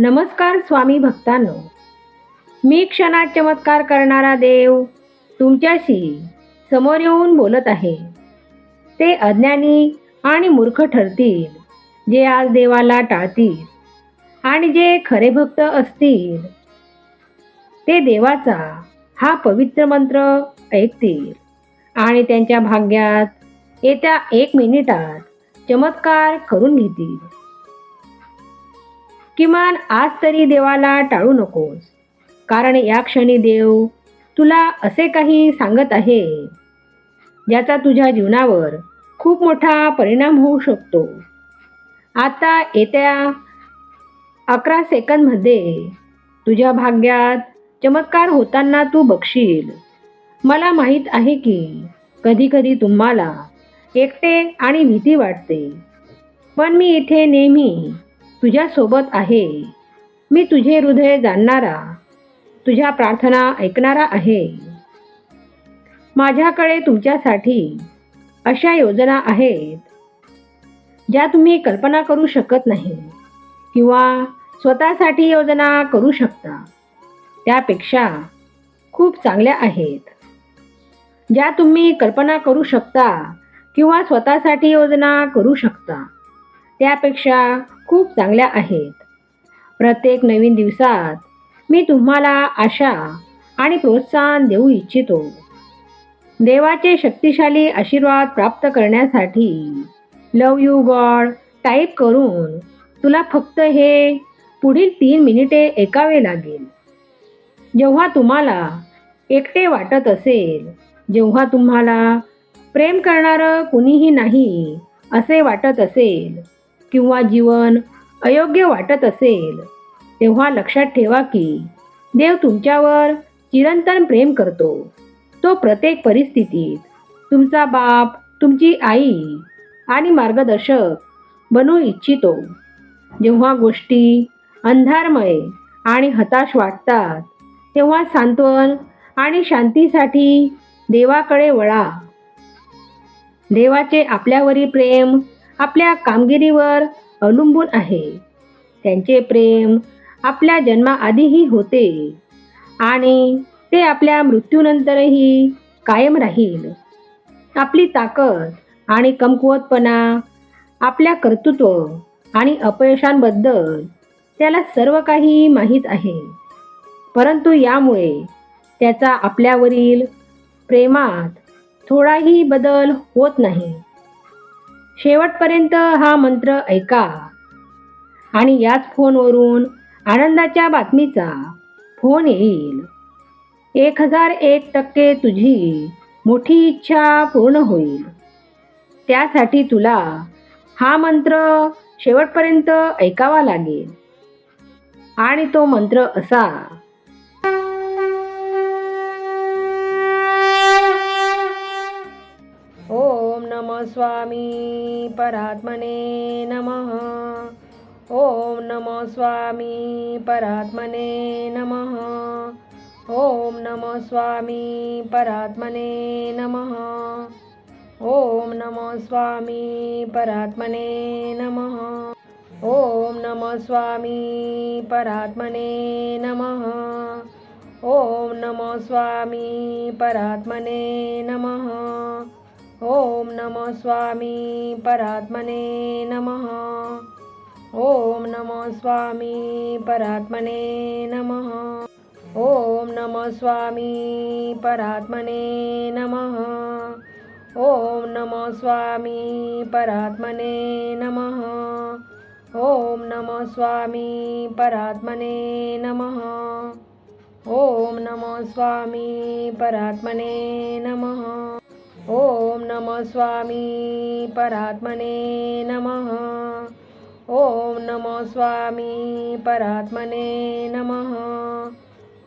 नमस्कार स्वामी भक्तांनो. मी क्षणात चमत्कार करणारा देव तुमच्याशी समोर येऊन बोलत आहे. ते अज्ञानी आणि मूर्ख ठरतील जे आज देवाला टाळतील आणि जे खरे भक्त असतील. ते देवाचा हा पवित्र मंत्र ऐकतील आणि त्यांच्या भाग्यात येत्या एक मिनिटात चमत्कार करून घेतील. किमान आज तरी देवाला टाळू नकोस. कारण या क्षणी देव तुला असे काही सांगत आहे ज्याचा तुझ्या जीवनावर खूप मोठा परिणाम होऊ शकतो. आता येत्या अकरा सेकंदमध्ये तुझ्या भाग्यात चमत्कार होताना तू बघशील. मला माहीत आहे की कधीकधी तुम्हाला एकटे आणि भीती वाटते. पण मी इथे नेहमी तुझ्यासोबत आहे. मी तुझे हृदय जाणणारा तुझ्या प्रार्थना ऐकणारा आहे. माझ्याकडे तुमच्यासाठी अशा योजना आहेत ज्या तुम्ही कल्पना करू शकत नाही किंवा स्वतःसाठी योजना करू शकता. त्यापेक्षा खूप चांगल्या आहेत. ज्या तुम्ही कल्पना करू शकता किंवा स्वतःसाठी योजना करू शकता. त्यापेक्षा खूप चांगल्या आहेत. प्रत्येक नवीन दिवसात मी तुम्हाला आशा आणि प्रोत्साहन देऊ इच्छितो. देवाचे शक्तिशाली आशीर्वाद प्राप्त करण्यासाठी लव यू गॉड टाईप करून तुला फक्त हे पुढील तीन मिनिटे ऐकावे लागेल. जेव्हा तुम्हाला एकटे वाटत असेल जेव्हा तुम्हाला प्रेम करणारं कुणीही नाही असे वाटत असेल किंवा जीवन अयोग्य वाटत असेल तेव्हा लक्षात ठेवा की देव तुमच्यावर चिरंतन प्रेम करतो. तो प्रत्येक परिस्थितीत तुमचा बाप तुमची आई आणि मार्गदर्शक बनू इच्छितो. जेव्हा गोष्टी अंधारमय आणि हताश वाटतात तेव्हा सांत्वन आणि शांतीसाठी देवाकडे वळा. देवाचे आपल्यावरील प्रेम आपल्या कामगिरीवर अवलंबून आहे. त्यांचे प्रेम आपल्या जन्माआधीही होते आणि ते आपल्या मृत्यूनंतरही कायम राहील. आपली ताकद आणि कमकुवतपणा आपल्या कर्तृत्व आणि अपयशांबद्दल त्याला सर्व काही माहीत आहे. परंतु यामुळे त्याचा आपल्यावरील प्रेमात थोडाही बदल होत नाही. शेवटपर्यंत हा मंत्र ऐका. आणि याच फोनवरून आनंदाच्या बातमीचा फोन येईल. एक हजार एक टक्के तुझी मोठी इच्छा पूर्ण होईल. त्यासाठी तुला हा मंत्र शेवटपर्यंत ऐकावा लागेल. आणि तो मंत्र असा स्वामी परात्मने नमः। ॐ नमो स्वामी परात्मने नमः। ॐ नमो स्वामी परात्मने नमः। ॐ नमो स्वामी परात्मने नमः। ॐ नमो स्वामी परात्मने नमः। ॐ नमो स्वामी परात्मने नमः। ओम नम स्वामी परात्मने नमः। ओम नम स्वामी परात्मने नमः। ओम नम स्वामी परात्मने नमः। ओम नम स्वामी परात्मने नमः। ओम नम स्वामी परात्मने नमः। ओम नम स्वामी परात्मने नमः। ओम नम स्वामी परात्मने नमः। ओम नम स्वामी परात्मने नमः।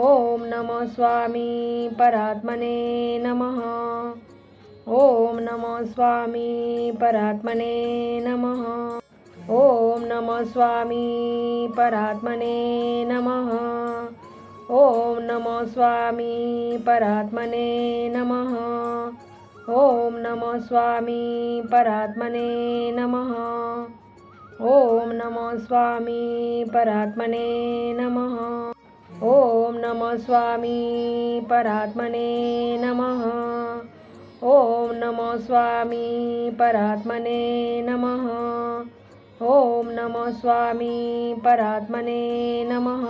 ओम नम स्वामी परात्मने नमः। ओम नम स्वामी परात्मने नमः। ओम नम स्वामी परात्मने नमः। ओम नमः स्वामी परात्मने नमः। ओम नम स्वामी परात्मने नमः। ओम नमो स्वामी परात्मने नमः। ओम नमो स्वामी परात्मने नमः। ओम नमो स्वामी परात्मने नमः। ओम नमो स्वामी परात्मने नमः।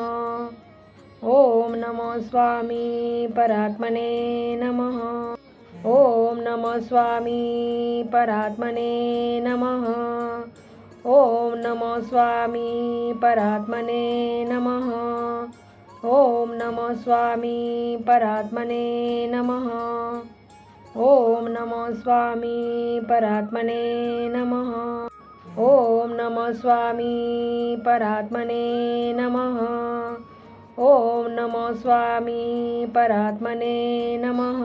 ओम नमो स्वामी परात्मने नमः। ओम नमो स्वामी परात्मने नमः। ओम नमो स्वामी परात्मने नमः। ओम नमः स्वामी परात्मने नमः। ओम नमो स्वामी परात्मने नमः। ओम नमः स्वामी परात्मने नमः। ओम नमो स्वामी परात्मने नमः।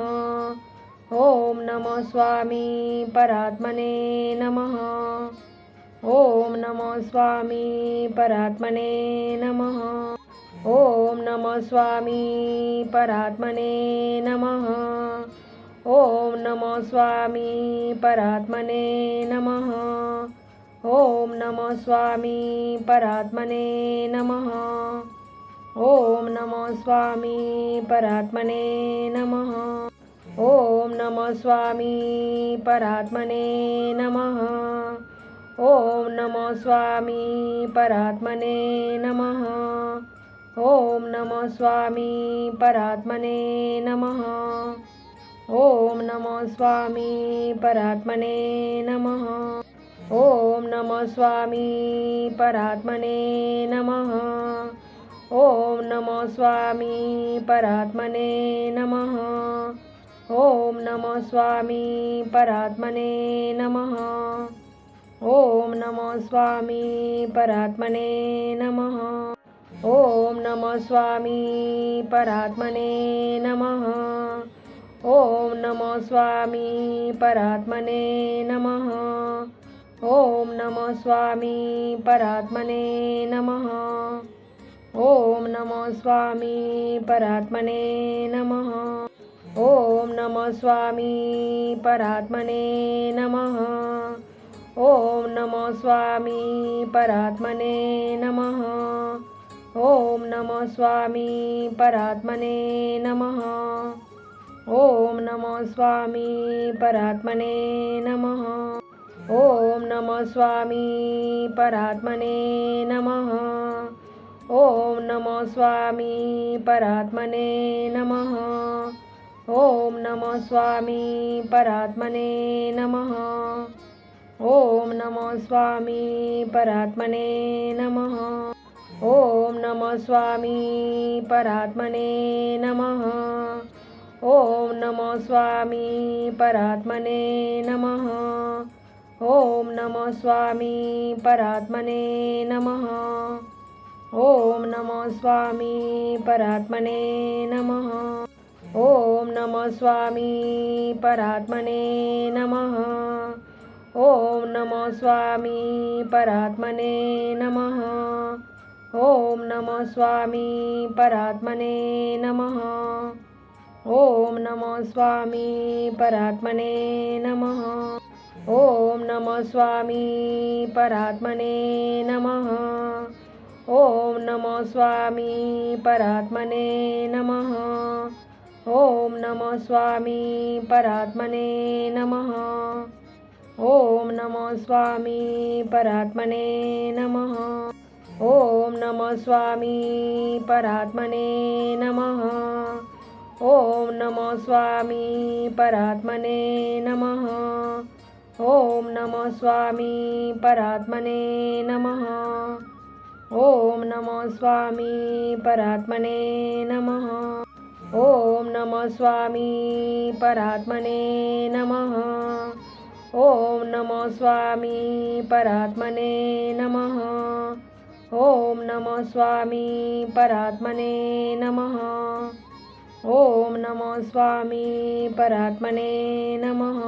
ओम नमो स्वामी परात्मने नमः। ओम नमो स्वामी परात्मने नमः। ओम नमो स्वामी परात्मने नमः। ओम नमो स्वामी परात्मने नमः। ओम नमो स्वामी परात्मने नमः। ओम नमो स्वामी परात्मने नमः। ओम नम स्वामी परात्मने नमः। ओम नम स्वामी परात्मने नमः। ओम नम स्वामी परात्मने नमः। ओम नमो स्वामी परात्मने नमः। ओम नम स्वामी परात्मने नमः। ओम नमो स्वामी परात्मने नमः। नमो स्वामी परात्मने नमः। ओम नमो स्वामी परात्मने नमः। ओम नमः स्वामी परात्मने नमः। ओम नमो स्वामी परात्मने नमः। ओम नमो स्वामी परात्मने नमः। ओम नमो स्वामी परात्मने नमः। ओम नमः स्वामी परात्मने नमः। ओम नमो स्वामी परात्मने नमः। ओम नमो स्वामी परात्मने नमः। ओम नमो स्वामी परात्मने नमः। ओम नमो स्वामी परात्मने नमः। ओम नमो स्वामी परात्मने नमः। ओम नमो स्वामी परात्मने नमः। ओम नमो स्वामी परात्मने नमः। ओम नमो स्वामी परात्मने नमः। ओम नमो स्वामी परात्मने नमः। ओम नमो स्वामी परात्मने नमः। ओम नमो स्वामी परात्मने नमः। ओम नमः स्वामी परात्मने नमः। ओम नमो स्वामी परात्मने नमः। ओम नमः स्वामी परात्मने नमः। ओम नमो स्वामी परात्मने नमः। ओम नमः स्वामी परात्मने नमः। ओम नमो स्वामी परात्मने नमः। ओम नमो स्वामी परात्मने नमः। ओम नमो स्वामी परात्मने नमः। ओम नमो स्वामी परात्मने नमः। ओम नमो स्वामी परात्मने नमः। ओम नमो स्वामी परात्मने नमः। ओम नमो स्वामी परात्मने नमः। ओम नमः स्वामी परात्मने नमः। ओम नमो स्वामी परात्मने नमः। ओम नमो स्वामी परात्मने नमः। ओम नमो स्वामी परात्मने नमः।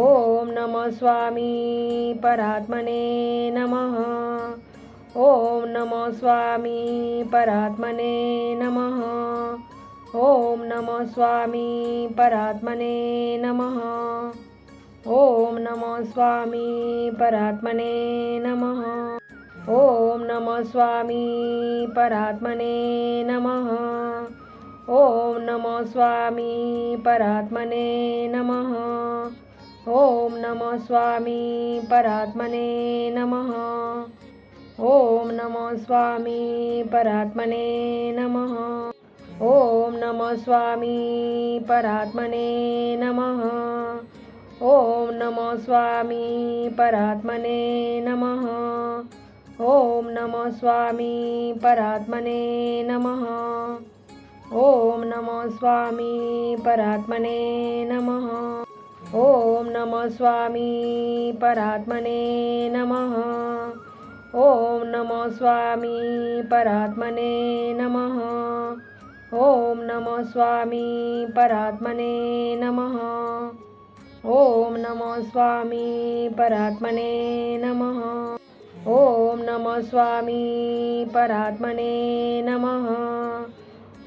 ओम नमः स्वामी परात्मने नमः। ओम नमो स्वामी परात्मने नमः। ओम नमो स्वामी परात्मने नमः। ओम नमो स्वामी परात्मने नमः। ओम नमः स्वामी परात्मने नमः। ओम नमो स्वामी परात्मने नमः। ओम नमः स्वामी परात्मने नमः। ओम नमो स्वामी परात्मने नमः। ओम नमो स्वामी परात्मने नमः। ओम नमो स्वामी परात्मने नमः। ओम नमः स्वामी परात्मने नमः। ओम नमो स्वामी परात्मने नमः। ओम नमः स्वामी परात्मने नमः। ओम नमो स्वामी परात्मने नमः। ओम नमो स्वामी परात्मने नमः। ओम नमो स्वामी परात्मने नमः। ओम नमो स्वामी परात्मने नमः।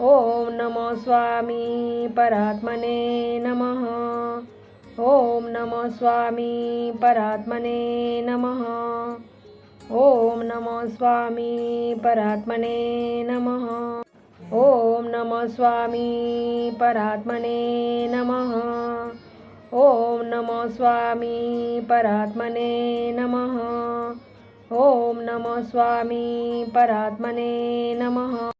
ओम नमो स्वामी परात्मने नमः। ओम नमो स्वामी परात्मने नमः। ओम नमो स्वामी परात्मने नमः। ओम नमः स्वामी परात्मने नमः। ओम नमो स्वामी परात्मने नमः। ओम नमः स्वामी परात्मने नमः।